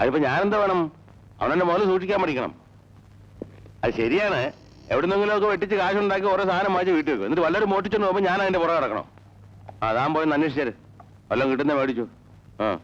അതിപ്പോ ഞാനെന്താ വേണം? അവനെന്നെ മുതൽ സൂക്ഷിക്കാൻ പഠിക്കണം. അത് ശരിയാണ്. എവിടുന്നെങ്കിലും ഒക്കെ വെട്ടിച്ച് കാശുണ്ടാക്കി ഓരോ സാധനം വാങ്ങിച്ച് വീട്ടിൽ വെക്കും. എന്നിട്ട് വല്ലവരും മോട്ടിച്ചോണ്ട് പോകുമ്പോൾ ഞാൻ അതിന്റെ പുറകെ കിടക്കണം അതാൻ പോയി ഒന്ന് അന്വേഷിച്ചേര്. വല്ലതും കിട്ടുന്ന മേടിച്ചു. ആ.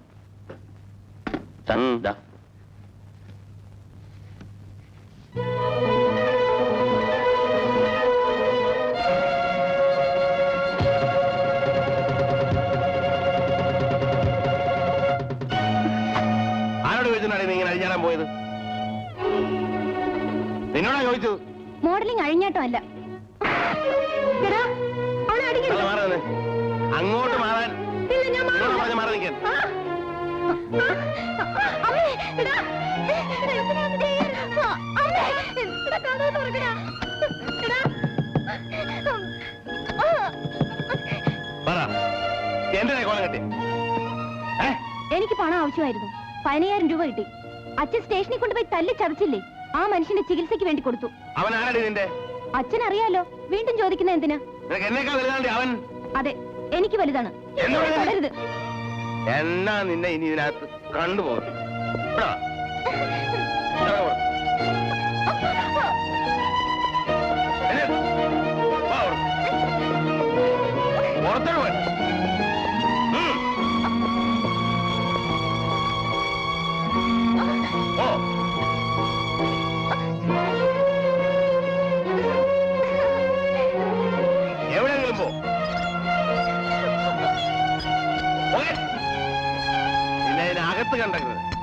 എടാ. ആ. അല്ല അങ്ങോട്ട് മാറാൻ. എനിക്ക് പണം ആവശ്യമായിരുന്നു. പതിനയ്യായിരം രൂപ കിട്ടി. അച്ഛൻ സ്റ്റേഷനിൽ കൊണ്ടുപോയി തല്ലി ചതച്ചില്ലേ? ആ മനുഷ്യന്റെ ചികിത്സയ്ക്ക് വേണ്ടി കൊടുത്തു. അവൻ ആരടി നിന്റെ? അച്ഛൻ അറിയാലോ വീണ്ടും ചോദിക്കുന്ന എന്തിനാ? നിനക്ക് എന്നേക്കാൾ വലുതാണ്ടി അവൻ? അതെ എനിക്ക് വലുതാണ്. എന്ന് എന്നെ പറഞ്ഞാ- തൊടരുത്. എന്നാ നിന്നെ ഇനി ഇതിനകത്ത് കണ്ടുപോകും. പുറത്തോട്ട്. ഇതിനകത്ത് കണ്ടത്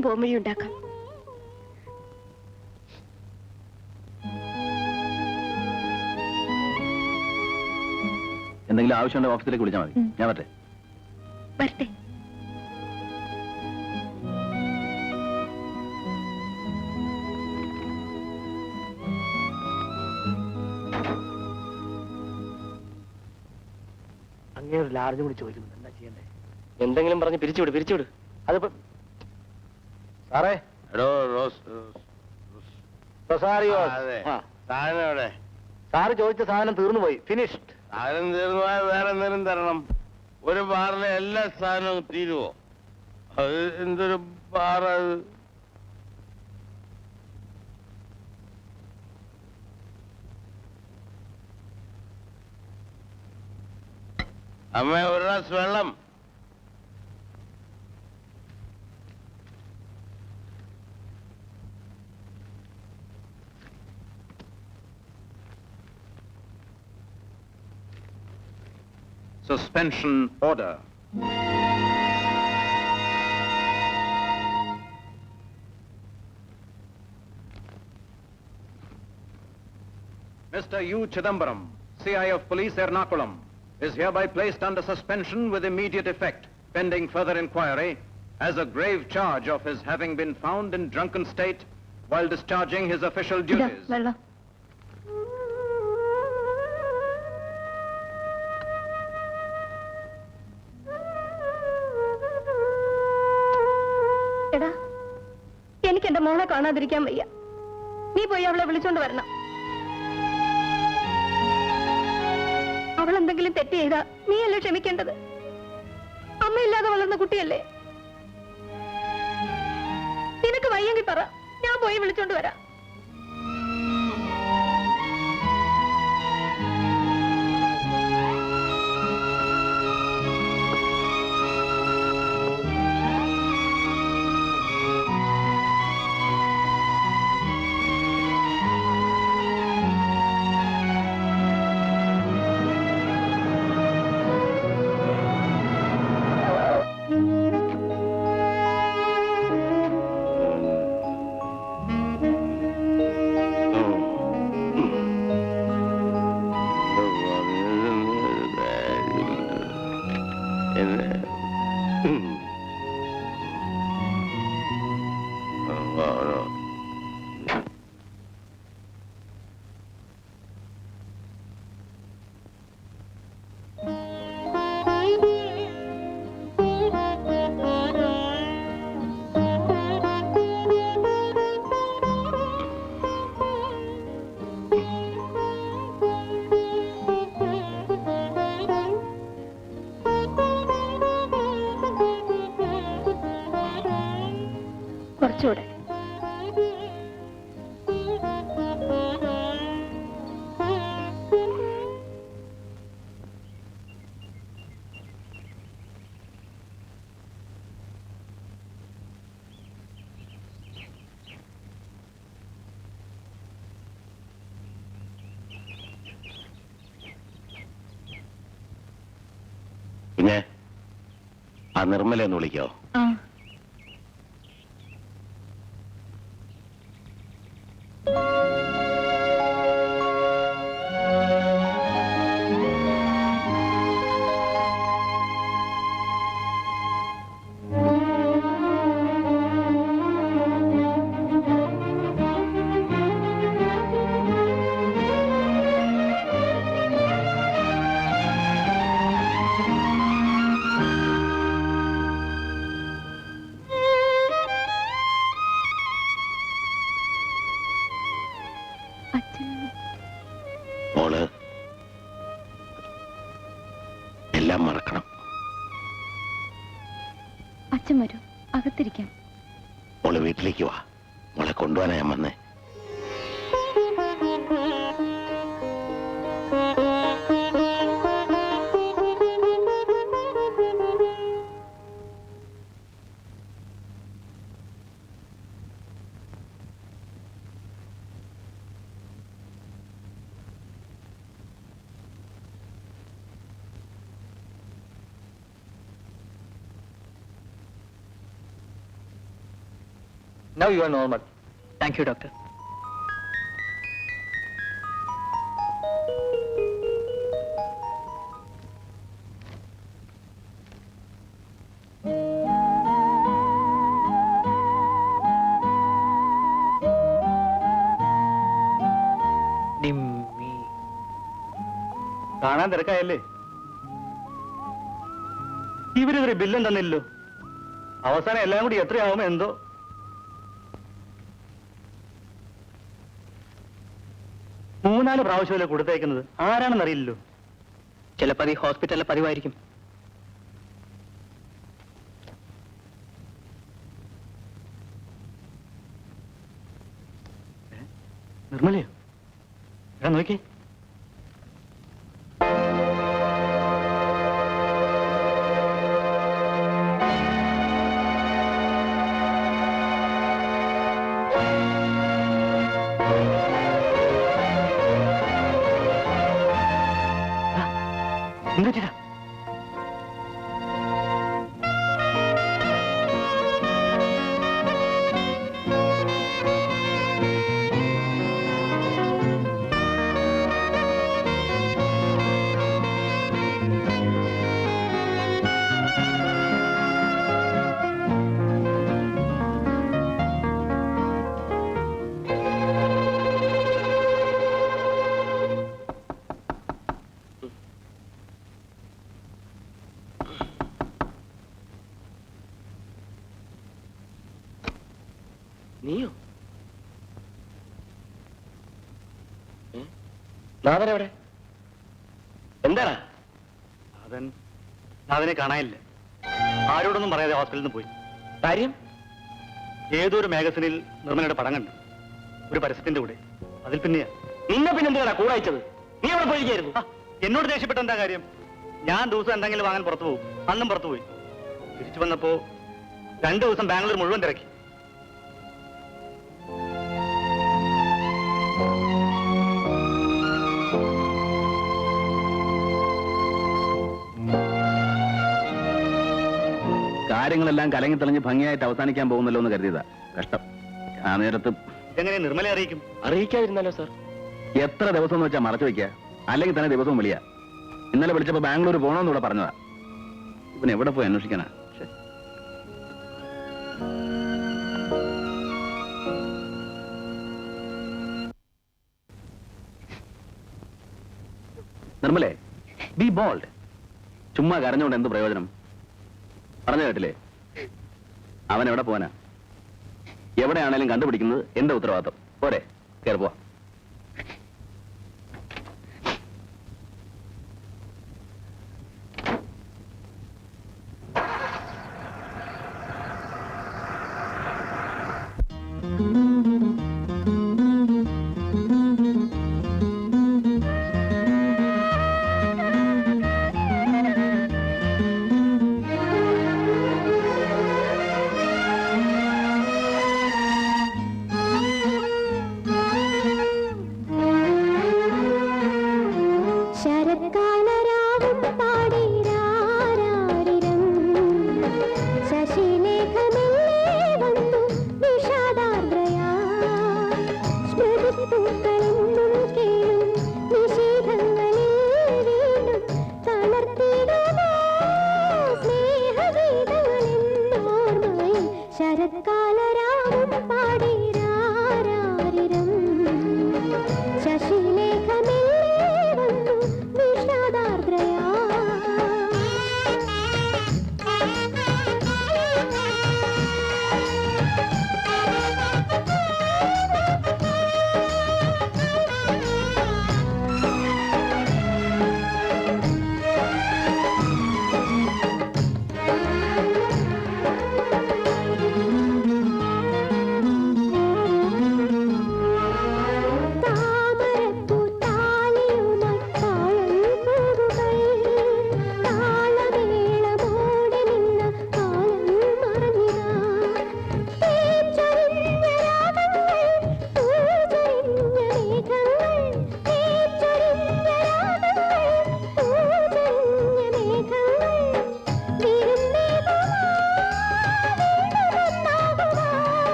എന്തെങ്കിലും പോംവഴി ഉണ്ടാക്കാം. എന്തെങ്കിലും ആവശ്യമുണ്ടോ ഓഫീസിലേക്ക് വിളിച്ചാൽ മതി. ഞാൻ വരട്ടെ. വരട്ടെ. അങ്ങേ ഒരു ലാർജ് കൂടി ചോദിക്കുന്നു. എന്താ ചെയ്യണ്ടേ എന്തെങ്കിലും പറഞ്ഞ് പിരിച്ചുവിട് പിരിച്ചുവിട്. അതിപ്പോ സാറേ? എടോ റോസ് റൊസാരിയോ. റൊസാരിയോസ്. അതെ. ആ. സാധനം എവിടെ സാറ് ചോദിച്ച സാധനം തീർന്നു പോയി. ഫിനിഷ്ഡ് സാധനം തീർന്നു പോയാൽ വേറെ എന്തെങ്കിലും തരണം. ഒരു ബാറിലെ എല്ലാ സാധനവും തീരുവോ? അത് എന്തൊരു ബാർ അത് അമ്മ ഒരു ഗ്ലാസ് വെള്ളം. Suspension order. Mr. U. Chidambaram, CI of Police Ernakulam, is hereby placed under suspension with immediate effect, pending further inquiry, as a grave charge of his having been found in drunken state while discharging his official duties. എടാ എനിക്ക് എന്റെ മോളെ കാണാതിരിക്കാൻ വയ്യ. നീ പോയി അവളെ വിളിച്ചോണ്ട് വരണം. അവൾ എന്തെങ്കിലും തെറ്റ് ചെയ്താ നീയല്ലേ ക്ഷമിക്കേണ്ടത്? അമ്മയില്ലാതെ വളർന്ന കുട്ടിയല്ലേ? നിനക്ക് വയ്യെങ്കിൽ പറ ഞാൻ പോയി വിളിച്ചോണ്ട് വരാം. ആ നിർമ്മല എന്ന് വിളിക്കോ? മോൾ എല്ലാം മറക്കണം. അച്ഛൻ വരൂ. അകത്തിരിക്കാം. മോൾ വീട്ടിലേക്ക് വാ. മോളെ കൊണ്ടുപോകാനാ ഞാൻ വന്നേ. Now you are normal thank you doctor കാണാൻ തിരക്കായല്ലേ? ഇവരിതൊരു ബില്ലും തന്നില്ലല്ലോ. അവസാനം എല്ലാം കൂടി എത്രയാവുമോ എന്തോ? മൂന്നാൽ പ്രാവശ്യമല്ലേ കൊടുത്തേക്കുന്നത്? ആരാണെന്നറിയില്ലല്ലോ. ചിലപ്പോൾ അത് ഹോസ്പിറ്റലിലെ പതിവായിരിക്കും. നാഥനെവിടെ എന്താടാ? നാഥൻ നാഥനെ കാണാനില്ല. ആരോടൊന്നും പറയാതെ ഹോസ്പിറ്റലിൽ നിന്ന് പോയി. കാര്യം? ഏതോ ഒരു മാഗസിനിൽ നിർമ്മലയുടെ പടം കണ്ടു. ഒരു പരസ്യത്തിന്റെ കൂടെ. അതിൽ പിന്നെയാ. നിന്നെ പിന്നെന്തിനാ കൂടെ അയച്ചത്? നീ അവിടെ പോയിരിക്കായിരുന്നു എന്നോട് ദേഷ്യപ്പെട്ട എന്താ കാര്യം? ഞാൻ ദിവസം എന്തെങ്കിലും വാങ്ങാൻ പുറത്തു പോകും. അന്നും പുറത്തു പോയി. തിരിച്ചു വന്നപ്പോ രണ്ടു ദിവസം ബാംഗ്ലൂർ മുഴുവൻ തിരക്കി. കാര്യങ്ങളെല്ലാം കലങ്ങി തെളിഞ്ഞ് ഭംഗിയായിട്ട് അവസാനിക്കാൻ പോകുന്നല്ലോ എന്ന് കരുതിയതാ. കഷ്ടം. ആ നേരത്ത് എങ്ങനെ നിർമ്മല അറിയിക്കും? അറിയിക്കാതിരുന്നല്ലോ സാർ. എത്ര ദിവസം എന്ന് വെച്ചാൽ മറച്ചു വെക്കുക. അല്ലെങ്കിൽ തന്നെ ദിവസവും വിളിയാ. ഇന്നലെ വിളിച്ചപ്പോ ബാംഗ്ലൂർ പോകണമെന്ന് ഇവിടെ പറഞ്ഞതാ. ഇവൻ എവിടെ പോയി അന്വേഷിക്കാനാ? ശ്ശെ. നിർമ്മലേ ബി ബോൾഡ് ചുമ്മാ കരഞ്ഞുകൊണ്ട് എന്ത് പ്രയോജനം? പറഞ്ഞു കേട്ടില്ലേ? അവൻ എവിടെ പോവാനാ? എവിടെയാണേലും കണ്ടുപിടിക്കുന്നത്? എന്റെ ഉത്തരവാദിത്വം. പോരെ കയറി പോവാ.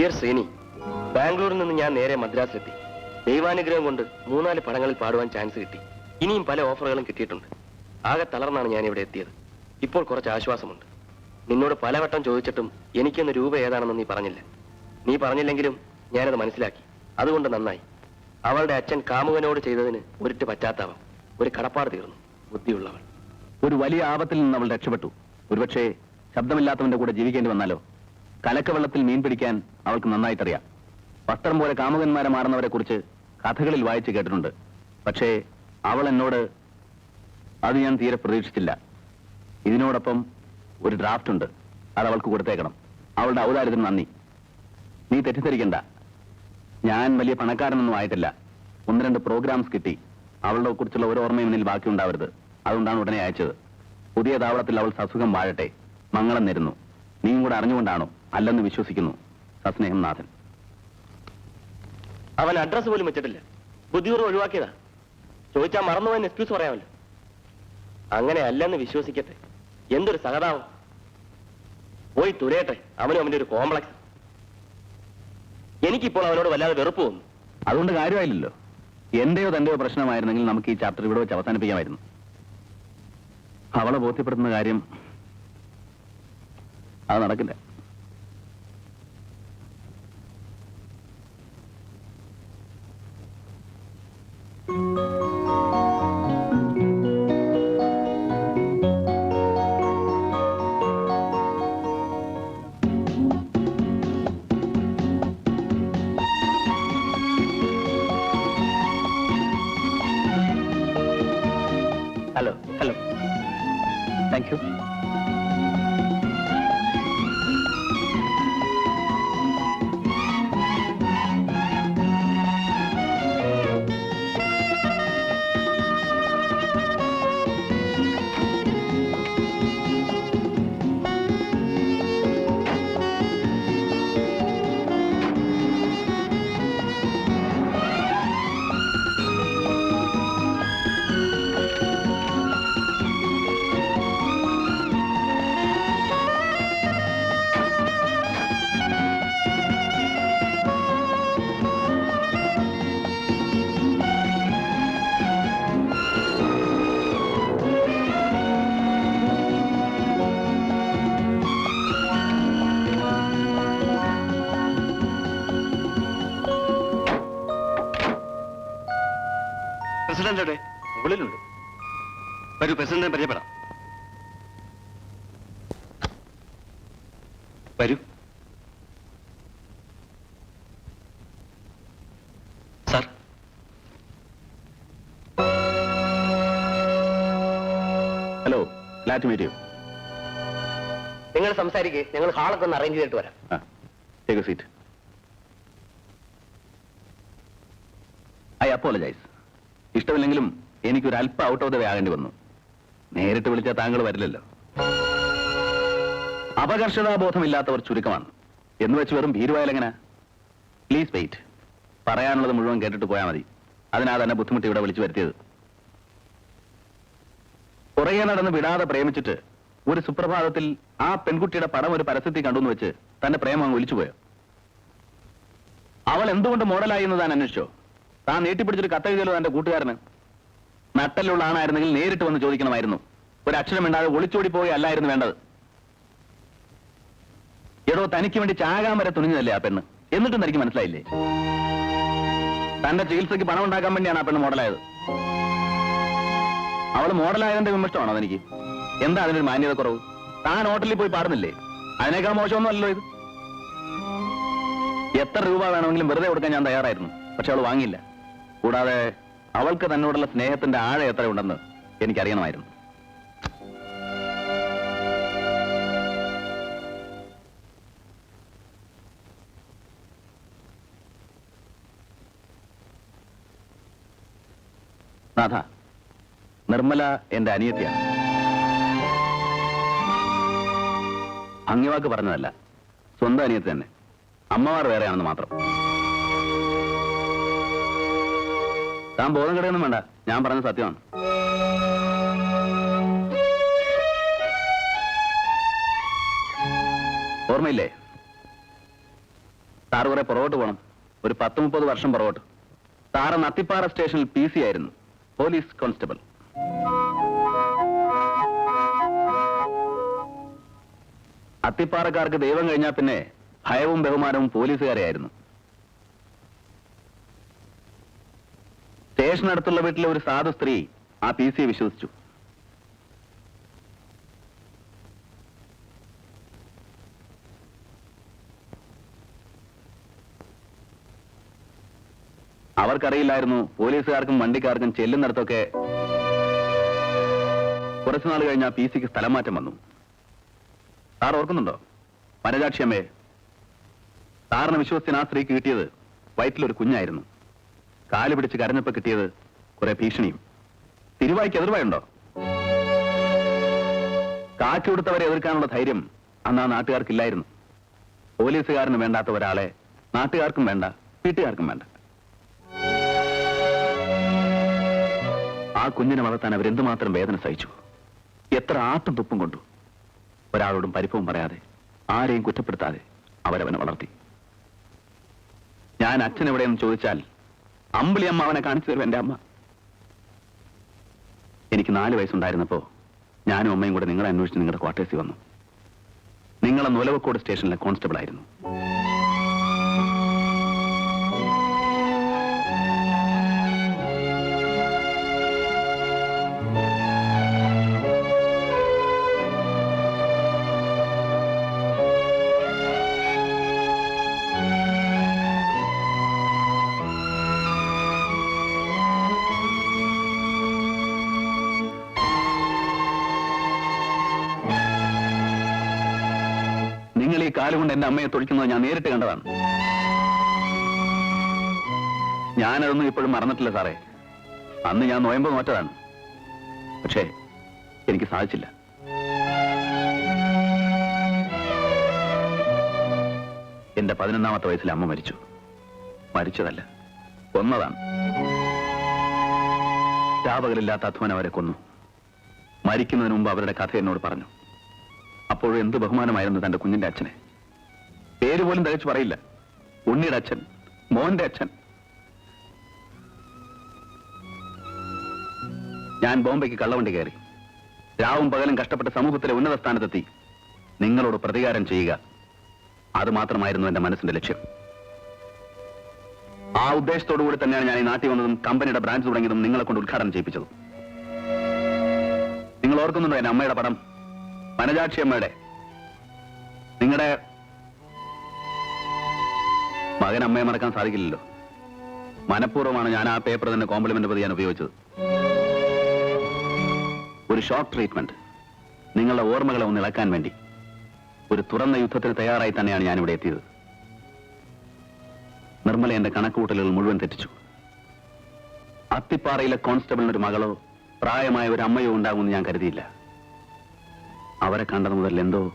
ഡിയർ ശ്രീനി ബാംഗ്ലൂരിൽ നിന്ന് ഞാൻ നേരെ മദ്രാസിലെത്തി. ദൈവാനുഗ്രഹം കൊണ്ട് മൂന്നാൽ പടങ്ങളിൽ പാടുവാൻ ചാൻസ് കിട്ടി. ഇനിയും പല ഓഫറുകളും കിട്ടിയിട്ടുണ്ട്. ആകെ തളർന്നാണ് ഞാൻ ഇവിടെ എത്തിയത്. ഇപ്പോൾ കുറച്ച് ആശ്വാസമുണ്ട്. നിന്നോട് പലവട്ടം ചോദിച്ചിട്ടും എനിക്കൊന്ന് രൂപ ഏതാണെന്ന് നീ പറഞ്ഞില്ല. നീ പറഞ്ഞില്ലെങ്കിലും ഞാനത് മനസ്സിലാക്കി. അതുകൊണ്ട് നന്നായി. അവളുടെ അച്ഛൻ കാമുകനോട് ചെയ്തതിന് ഒരിട്ട് പറ്റാത്തവൻ ഒരു കടപ്പാട് തീർന്നു. ബുദ്ധിയുള്ളവൾ. ഒരു വലിയ ആപത്തിൽ നിന്ന് അവൾ രക്ഷപ്പെട്ടു. ഒരുപക്ഷെ ശബ്ദമില്ലാത്തവന്റെ കൂടെ ജീവിക്കേണ്ടി വന്നാലോ? കലക്കവെള്ളത്തിൽ മീൻ പിടിക്കാൻ അവൾക്ക് നന്നായിട്ടറിയാം. വസ്ത്രം പോലെ കാമുകന്മാരെ മാറുന്നവരെ കുറിച്ച് കഥകളിൽ വായിച്ചു കേട്ടിട്ടുണ്ട്. പക്ഷേ അവൾ എന്നോട് അത് ഞാൻ തീരെ പ്രതീക്ഷിച്ചില്ല. ഇതിനോടൊപ്പം ഒരു ഡ്രാഫ്റ്റ് ഉണ്ട്. അത് അവൾക്ക് കൊടുത്തേക്കണം. അവളുടെ ഔദാര്യത്തിന് നന്ദി. നീ തെറ്റിദ്ധരിക്കണ്ട. ഞാൻ വലിയ പണക്കാരനൊന്നും ആയിട്ടില്ല. ഒന്ന് രണ്ട് പ്രോഗ്രാംസ് കിട്ടി. അവളുടെ കുറിച്ചുള്ള ഒരു ഓർമ്മയും എന്നിൽ ബാക്കിയുണ്ടാവരുത് അതുകൊണ്ടാണ് ഉടനെ അയച്ചത്. പുതിയ താവളത്തിൽ അവൾ സസുഖം വാഴട്ടെ. മംഗളം നേരുന്നു. നീയും കൂടെ അറിഞ്ഞുകൊണ്ടാണോ? അല്ലെന്ന് വിശ്വസിക്കുന്നു സസ്നേഹം നാഥൻ. അവൻ അഡ്രസ് പോലും വെച്ചിട്ടില്ല. ബുദ്ധിപൂർവം ഒഴിവാക്കിയതാ. ചോദിച്ചാൽ മറന്നുപോയെന്ന് എക്സ്ക്യൂസ് പറയാമല്ലോ. അങ്ങനെ അല്ലെന്ന് വിശ്വസിക്കട്ടെ. എന്തൊരു സഹതാപം. പോയി തുരയട്ടെ. അവനും അവന്റെ ഒരു കോംപ്ലക്സ് എനിക്കിപ്പോൾ അവനോട് വല്ലാതെ വെറുപ്പ് തോന്നുന്നു അതുകൊണ്ട് കാര്യമായില്ലല്ലോ. എന്റെയോ തന്റെയോ പ്രശ്നമായിരുന്നെങ്കിൽ നമുക്ക് ഈ ചാപ്റ്റർ ഇവിടെ വെച്ച് അവസാനിപ്പിക്കാമായിരുന്നു. അവളെ ബോധ്യപ്പെടുത്തുന്ന കാര്യം അത് നടക്കില്ല. ഹലോ വരൂ പ്രസിഡന്റിനെ പരിചയപ്പെടാം. വരൂ. Sir. Hello glad meet you നിങ്ങൾ സംസാരിക്കുക ഞങ്ങൾ ഹാളൊക്കെ ഒന്ന് അറേഞ്ച് ചെയ്തിട്ട് വരാം. എ സീറ്റ് ഐ അപ്പോളജൈസ് ഇഷ്ടമില്ലെങ്കിലും എനിക്കൊരു അല്പം ഔട്ട് ഓഫ് ദ വേ ആകേണ്ടി വന്നു. നേരിട്ട് വിളിച്ചാൽ താങ്കൾ വരില്ലല്ലോ. അപകർഷതാബോധമില്ലാത്തവർ ചുരുക്കമാണ്. എന്ന് വെച്ച് വെറും ഭീരുവായാലെങ്ങനെ പ്ലീസ് വെയിറ്റ് പറയാനുള്ളത് മുഴുവൻ കേട്ടിട്ട് പോയാൽ മതി. അതിനാ തന്നെ ബുദ്ധിമുട്ട് ഇവിടെ വിളിച്ചു വരുത്തിയത്. പുറകെ നടന്ന് വിടാതെ പ്രേമിച്ചിട്ട് ഒരു സുപ്രഭാതത്തിൽ ആ പെൺകുട്ടിയുടെ പടം ഒരു പരസ്യത്തിൽ കണ്ടു വെച്ച് തന്റെ പ്രേമം അങ്ങ് ഒലിച്ചുപോയോ അവൾ എന്തുകൊണ്ട് മോഡലായി എന്ന് താൻ അന്വേഷിച്ചോ? താൻ നീട്ടിപ്പിടിച്ചൊരു കത്തെഴുതിയല്ലോ തന്റെ കൂട്ടുകാരന്. നട്ടലുള്ള ആണായിരുന്നെങ്കിൽ നേരിട്ട് വന്ന് ചോദിക്കണമായിരുന്നു. ഒരു അക്ഷരം മിണ്ടാതെ ഒളിച്ചോടി അല്ലായിരുന്നു വേണ്ടത്. എടോ തനിക്ക് വേണ്ടി ചാകാൻ വരെ തുനിഞ്ഞതല്ലേ ആ പെണ്ണ്? എന്നിട്ടും തനിക്ക് മനസ്സിലായില്ലേ? തന്റെ ചികിത്സയ്ക്ക് പണം ഉണ്ടാക്കാൻ വേണ്ടിയാണ് ആ പെണ്ണ് മോഡലായത്. അവൾ മോഡലായതിന്റെ വിമർശനമാണോ അതെനിക്ക് എന്താ അതിനൊരു മാന്യത കുറവ് താൻ ഹോട്ടലിൽ പോയി പാടുന്നില്ലേ? അതിനേക്കാൾ മോശമൊന്നുമല്ലോ ഇത്. എത്ര രൂപ വേണമെങ്കിലും വെറുതെ കൊടുക്കാൻ ഞാൻ തയ്യാറായിരുന്നു. പക്ഷെ അവൾ വാങ്ങിയില്ല. കൂടാതെ അവൾക്ക് തന്നോടുള്ള സ്നേഹത്തിന്റെ ആഴം എത്ര ഉണ്ടെന്ന് എനിക്കറിയണമായിരുന്നു. നാഥ നിർമ്മല എന്റെ അനിയത്തിയാണ്. അങ്ങിവാക്ക് പറഞ്ഞതല്ല സ്വന്തം അനിയത്തി തന്നെ. അമ്മമാർ വേറെയാണെന്ന് മാത്രം. താൻ ബോധം കിടയൊന്നും വേണ്ട. ഞാൻ പറഞ്ഞ സത്യമാണ്. ഓർമ്മയില്ലേ? സാറ് കുറെ പുറകോട്ട് പോകണം ഒരു പത്ത് മുപ്പത് വർഷം പുറകോട്ട്. സാറ് നത്തിപ്പാറ സ്റ്റേഷനിൽ പി സി ആയിരുന്നു. Police constable. അത്തിപ്പാറക്കാർക്ക് ദൈവം കഴിഞ്ഞാൽ പിന്നെ ഭയവും ബഹുമാനവും പോലീസുകാരെയായിരുന്നു. സ്റ്റേഷനടുത്തുള്ള വീട്ടിലെ ഒരു സാധു സ്ത്രീ ആ പി സിയെ വിശ്വസിച്ചു. അവർക്കറിയില്ലായിരുന്നു പോലീസുകാർക്കും വണ്ടിക്കാർക്കും ചെല്ലുന്നിടത്തൊക്കെ കുറച്ചുനാൾ കഴിഞ്ഞ പി സിക്ക് സ്ഥലം വന്നു. സാർ ഓർക്കുന്നുണ്ടോ? വനജാക്ഷിയമ്മേ സാറിന് വിശ്വസിന് ആ സ്ത്രീക്ക് കിട്ടിയത് വയറ്റിലൊരു കുഞ്ഞായിരുന്നു. കാൽ പിടിച്ച് കരഞ്ഞപ്പോ കിട്ടിയത് കുറെ ഭീഷണിയും. തിരുവായ്ക്ക് എതിർവായുണ്ടോ? കാച്ചു കൊടുത്തവരെ എതിർക്കാനുള്ള ധൈര്യം അന്ന് ആ നാട്ടുകാർക്കില്ലായിരുന്നു. പോലീസുകാരന് വേണ്ടാത്ത ഒരാളെ നാട്ടുകാർക്കും വേണ്ട വീട്ടുകാർക്കും വേണ്ട. ആ കുഞ്ഞിനെ വളർത്താൻ അവരെന്തുമാത്രം വേദന സഹിച്ചു? എത്ര ആട്ടും തുപ്പും കൊണ്ടു? ഒരാളോടും പരിഭവം പറയാതെ ആരെയും കുറ്റപ്പെടുത്താതെ അവരവനെ വളർത്തി. ഞാൻ അച്ഛൻ എവിടെയെന്ന് ചോദിച്ചാൽ അമ്പിളി അമ്മ അവനെ കാണിച്ചു തരും എന്റെ അമ്മ. എനിക്ക് നാല് വയസ്സുണ്ടായിരുന്നപ്പോ ഞാനും അമ്മയും കൂടെ നിങ്ങളെ അന്വേഷിച്ച് നിങ്ങളുടെ ക്വാർട്ടേഴ്സിൽ വന്നു. നിങ്ങളെ നൊലവക്കോട് സ്റ്റേഷനിലെ കോൺസ്റ്റബിൾ ആയിരുന്നു അമ്മയെ തൊഴിക്കുന്നത് ഞാൻ നേരിട്ട് കണ്ടതാണ്. ഞാനതൊന്നും ഇപ്പോഴും മറന്നിട്ടില്ല സാറേ. അന്ന് ഞാൻ നോയമ്പ് നോറ്റതാണ്. പക്ഷേ എനിക്ക് സാധിച്ചില്ല. എന്റെ പതിനൊന്നാമത്തെ വയസ്സിൽ അമ്മ മരിച്ചു. മരിച്ചതല്ല കൊന്നതാണ്. രാപകലില്ലാത്ത അധ്വാനം അവരെ കൊന്നു. മരിക്കുന്നതിന് മുമ്പ് അവരുടെ കഥ എന്നോട് പറഞ്ഞു. അപ്പോഴും എന്ത് ബഹുമാനമായിരുന്നു തന്റെ കുഞ്ഞിന്റെ അച്ഛനെ. പേര് പോലും തികച്ചു പറയില്ല. ഉണ്ണിയുടെ അച്ഛൻ മോന്റെ അച്ഛൻ. ഞാൻ ബോംബെക്ക് കള്ളവണ്ടി കയറി. രാവും പകലും കഷ്ടപ്പെട്ട് സമൂഹത്തിലെ ഉന്നത സ്ഥാനത്തെത്തി. നിങ്ങളോട് പ്രതികാരം ചെയ്യുക. അത് മാത്രമായിരുന്നു എന്റെ മനസ്സിന്റെ ലക്ഷ്യം. ആ ഉദ്ദേശത്തോടുകൂടി തന്നെയാണ് ഞാൻ ഈ നാട്ടിൽ വന്നതും കമ്പനിയുടെ ബ്രാഞ്ച് തുടങ്ങിയതും നിങ്ങളെ കൊണ്ട് ഉദ്ഘാടനം ചെയ്യിപ്പിച്ചതും. നിങ്ങൾ ഓർക്കുന്നുണ്ടോ എന്റെ അമ്മയുടെ പടം? വനജാക്ഷി അമ്മയുടെ. നിങ്ങളുടെ മകൻ അമ്മയെ മറക്കാൻ സാധിക്കില്ലല്ലോ. മനഃപൂർവമാണ് ഞാൻ ആ പേപ്പർ തന്നെ കോംപ്ലിമെന്റ് പതിയാൻ ഉപയോഗിച്ചത്. ഒരു ഷോർട്ട് ട്രീറ്റ്മെന്റ് നിങ്ങളുടെ ഓർമ്മകളെ ഒന്ന് ഇളക്കാൻ വേണ്ടി. ഒരു തുറന്ന യുദ്ധത്തിന് തയ്യാറായി തന്നെയാണ് ഞാൻ ഇവിടെ എത്തിയത്. നിർമ്മല എന്റെ കണക്കുകൂട്ടലുകൾ മുഴുവൻ തെറ്റിച്ചു. അത്തിപ്പാറയിലെ കോൺസ്റ്റബിളിനൊരു മകളോ പ്രായമായ ഒരു അമ്മയോ ഉണ്ടാകുമെന്ന് ഞാൻ കരുതിയില്ല. അവരെ കണ്ടത് മുതൽ എന്തോ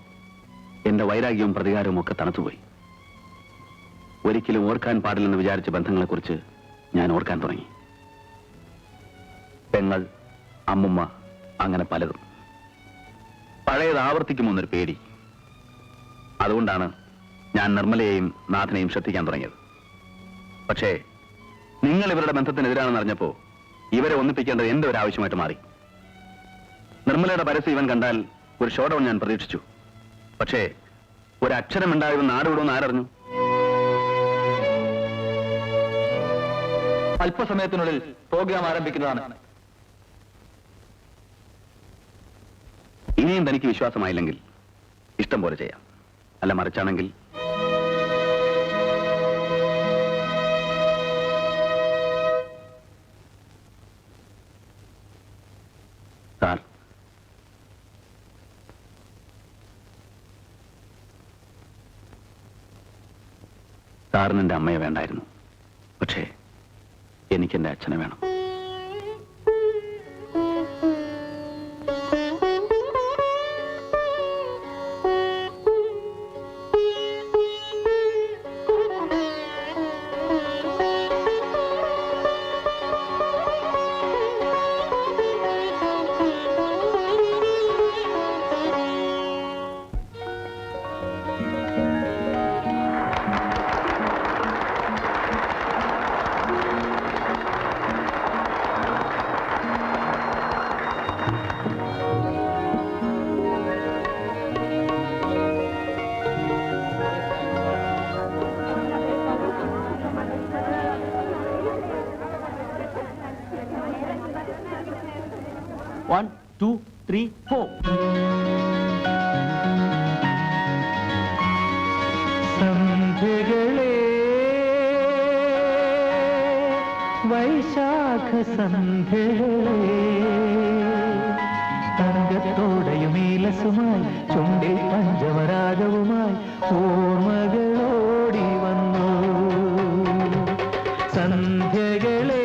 എന്റെ വൈരാഗ്യവും പ്രതികാരവും ഒക്കെ തണുത്തുപോയി. ഒരിക്കലും ഓർക്കാൻ പാടില്ലെന്ന് വിചാരിച്ച ബന്ധങ്ങളെക്കുറിച്ച് ഞാൻ ഓർക്കാൻ തുടങ്ങി. പെങ്ങൾ അമ്മുമ്മ അങ്ങനെ പലതും. പഴയത് ആവർത്തിക്കുമെന്നൊരു പേടി. അതുകൊണ്ടാണ് ഞാൻ നിർമ്മലയെയും നാഥനെയും ശ്രദ്ധിക്കാൻ തുടങ്ങിയത്. പക്ഷേ നിങ്ങൾ ഇവരുടെ ബന്ധത്തിനെതിരാണെന്ന് അറിഞ്ഞപ്പോ ഇവരെ ഒന്നിപ്പിക്കേണ്ടത് എന്റെ ഒരു ആവശ്യമായിട്ട് മാറി. നിർമ്മലയുടെ പരസ്യം ഇവൻ കണ്ടാൽ ഒരു ഷോഡൗൺ ഞാൻ പ്രതീക്ഷിച്ചു. പക്ഷേ ഒരു അക്ഷരം ഉണ്ടായവൻ നാടുവിടുമെന്ന് ആരറിഞ്ഞു? അല്പസമയത്തിനുള്ളിൽ പ്രോഗ്രാം ആരംഭിക്കുന്നതാണ്. ഇനിയും തനിക്ക് വിശ്വാസമായില്ലെങ്കിൽ ഇഷ്ടം പോലെ ചെയ്യാം. അല്ല മറിച്ചാണെങ്കിൽ സാർ സാറിന് അമ്മയെ വേണ്ടായിരുന്നു. പക്ഷേ എനിക്ക് എന്റെ അച്ഛനെ വേണം. തങ്കത്തോടയുമീലസുമായി ചുണ്ടിൽ പഞ്ചവരാഗവുമായി ഓർമ്മകളോടി വന്നു. സന്ധ്യകളെ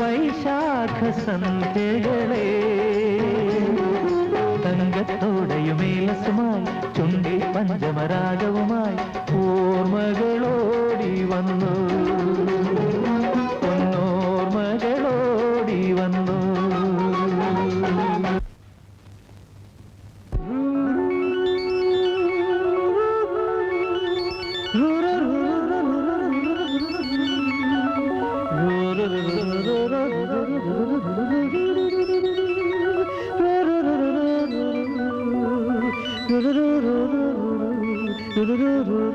വൈശാഖ സന്ധ്യകളെ തങ്കത്തോടയുമേലസുമായി ചുണ്ടിൽ പഞ്ചമരാഗവുമായി ഓർമ്മകളോടി വന്നു. ro